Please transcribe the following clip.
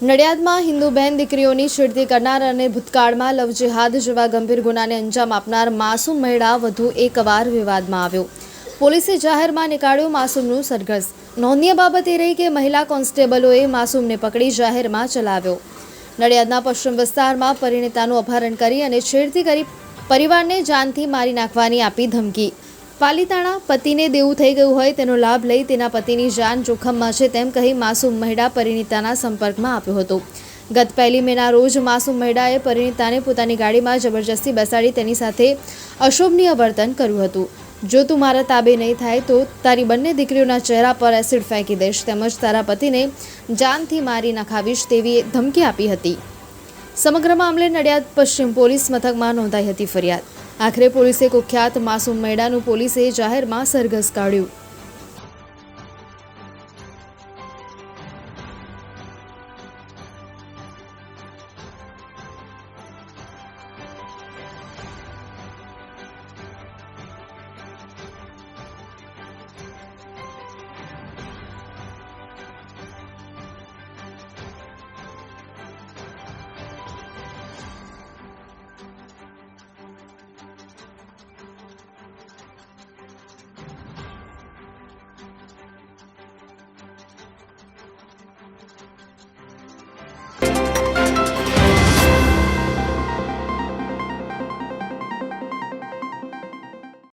નડિયાદમાં હિન્દુ બહેન દીકરીઓની છેડતી કરનાર અને ભૂતકાળમાં લવ જેહાદ જેવા ગંભીર ગુનાને અંજામ આપનાર માસૂમ મહિલા વધુ એકવાર વિવાદમાં આવ્યો. પોલીસે જાહેરમાં નીકાળ્યું માસૂમનું સરઘસ. નોંધનીય બાબત એ રહી કે મહિલા કોન્સ્ટેબલોએ માસૂમને પકડી જાહેરમાં ચલાવ્યો. નડિયાદના પશ્ચિમ વિસ્તારમાં પરિણીતાનું અપહરણ કરી અને છેડતી કરી પરિવારને જાનથી મારી નાખવાની આપી ધમકી. પાલિતાણા પતિને દેવું થઈ ગયું હોય તેનો લાભ લઈ તેના પતિની જાન જોખમમાં છે તેમ કહી માસૂમ મહિડા પરિણીતાના સંપર્કમાં આવ્યો હતો. ગત પહેલી મેના રોજ માસૂમ મહિડાએ પરિણીતાને પોતાની ગાડીમાં જબરજસ્તી બેસાડી તેની સાથે અશોભનીય વર્તન કર્યું હતું. જો તું મારા તાબે નહીં થાય તો તારી બંને દીકરીઓના ચહેરા પર એસિડ ફેંકી દઈશ તેમજ તારા પતિને જાનથી મારી નખાવીશ તેવી ધમકી આપી હતી. સમગ્ર મામલે નડિયાદ પશ્ચિમ પોલીસ મથકમાં નોંધાઈ હતી ફરિયાદ. આખરે પોલીસે કુખ્યાત માસૂમ મૈડાનું પોલીસે જાહેરમાં સરઘસ કાઢ્યું.